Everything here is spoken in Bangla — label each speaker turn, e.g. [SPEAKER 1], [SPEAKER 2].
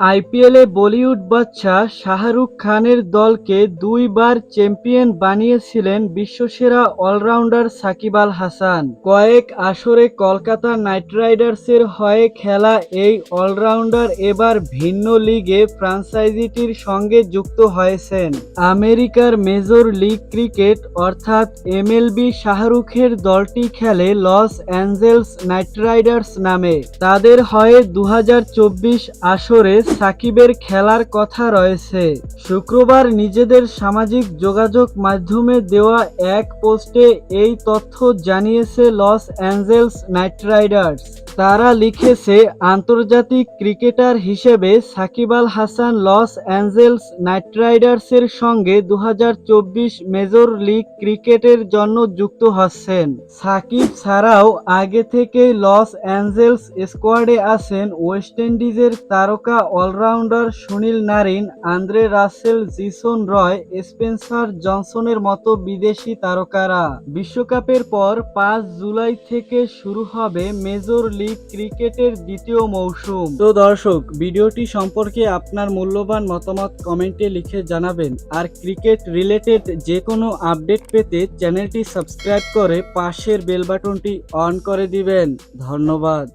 [SPEAKER 1] আইপিএলে বলিউড বাদশা শাহরুখ খানের দলকে দুইবার চ্যাম্পিয়ন বানিয়েছিলেন বিশ্বসেরা অলরাউন্ডার সাকিব আল হাসান। কয়েক আসরে কলকাতা নাইট রাইডার্সের হয়ে খেলা এই অলরাউন্ডার এবার ভিন্ন লিগে ফ্রাঞ্চাইজিটির সঙ্গে যুক্ত হয়েছেন। আমেরিকার মেজর লিগ ক্রিকেট অর্থাৎ এমএলবি শাহরুখের দলটি খেলে লস অ্যাঞ্জেলস নাইট রাইডার্স নামে। তাদের হয়ে দু হাজার চব্বিশ আসরে সাকিবের খেলার কথা রয়েছে। শুক্রবার নিজেদের সামাজিক যোগাযোগ মাধ্যমে দেওয়া এক পোস্টে এই তথ্য জানিয়েছে লস অ্যাঞ্জেলস নাইট রাইডার্স। তারা লিখেছে, আন্তর্জাতিক ক্রিকেটার হিসেবে Shakib Al Hasan Los Angeles Knight রাইডার্সের সঙ্গে দু হাজার চব্বিশ মেজর লিগ ক্রিকেটের জন্য যুক্ত হচ্ছেন। সাকিব ছাড়াও আগে থেকেই লস অ্যাঞ্জেলস স্কোয়াডে আছেন ওয়েস্ট ইন্ডিজের তারকা allrounder Sunil Narine, Andre Russell, Jason Roy, Spencer জনসনের মতো বিদেশি তারকারা। বিশ্বকাপের পর পাঁচ জুলাই থেকে শুরু হবে মেজর লিগ ক্রিকেটের দ্বিতীয় মৌসুম। তো দর্শক, ভিডিওটি সম্পর্কে আপনার মূল্যবান মতামত কমেন্টে লিখে জানাবেন। আর ক্রিকেট রিলেটেড যে কোনো আপডেট পেতে চ্যানেলটি সাবস্ক্রাইব করে পাশের বেল বাটনটি অন করে দিবেন। ধন্যবাদ।